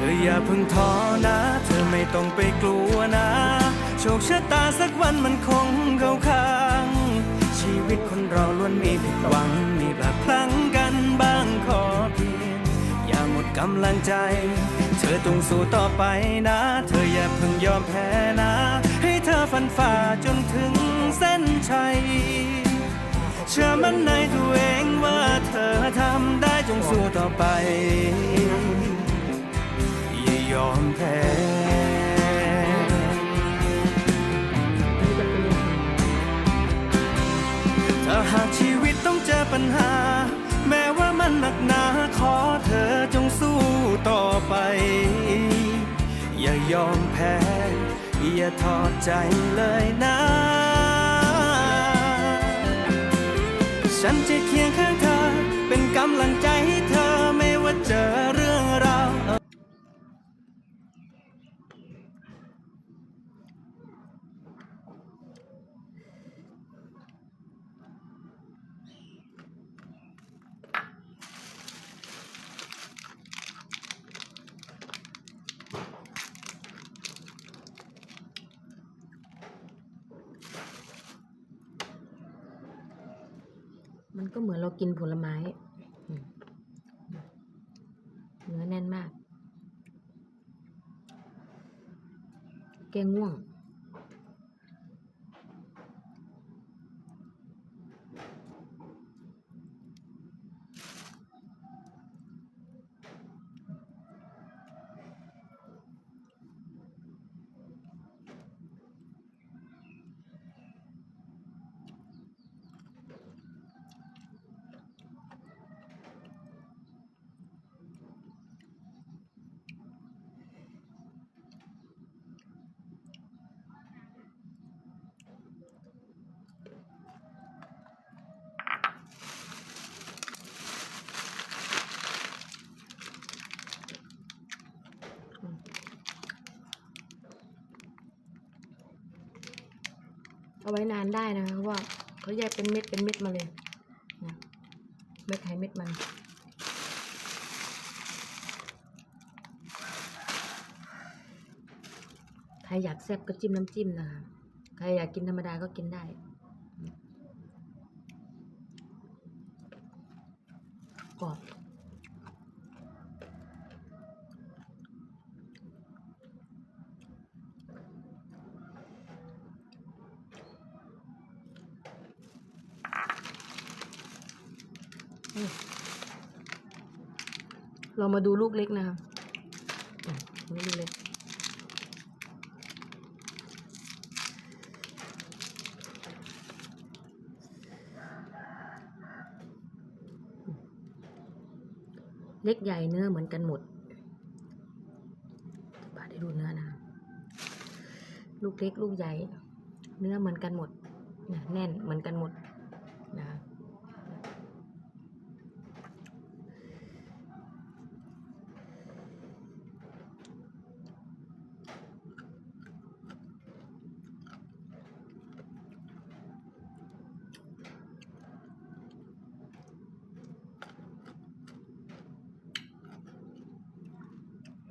ธออย่าเพิ่งท้อนะ เธอไม่ต้องไปกลัวนะ โชคชะตาสักวันมันคงเข้าข้าง ชีวิตคนเราล้วนมีผิดหวัง มีพลาดพลั้งกันบ้างขอเพียง อย่าหมดกำลังใจ เธอต้องสู้ต่อไปนะ เธออย่าเพิ่งยอมแพ้นะ ให้เธอฟันฝ่าจนถึงเส้นชัย เชื่อมั่นในตัวเองว่าเธอทำได้จงสู้ต่อไป อมแพ้ถ้าหากชีวิตต้องเจอปัญหา แม้ว่ามันหนักหนาขอเธอจงสู้ต่อไป อย่ายอมแพ้ อย่าทอดใจเลยนะ ฉันจะเคียงข้างเธอ เป็นกำลังใจให้เธอ มันก็เหมือนเรากินผลไม้เนื้อแน่นมาก แกง่วง เอาไว้นานได้นะคะเพราะว่าเขาแยกเป็นเม็ดเป็นเม็ดมาเลยนะเม็ดไข่เม็ดมันใครอยากแซ่บก็จิ้มน้ำจิ้มนะคะใครอยากกินธรรมดาก็กินได้กรอบ เรามาดูลูกเล็กนะคะอืมนี่ลูกเล็ก เล็กใหญ่เนื้อเหมือนกันหมดปาได้ดูเนื้อนะ ลูกเล็กลูกใหญ่ เนื้อเหมือนกันหมด แน่นเหมือนกันหมดนะคะ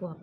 กรอบ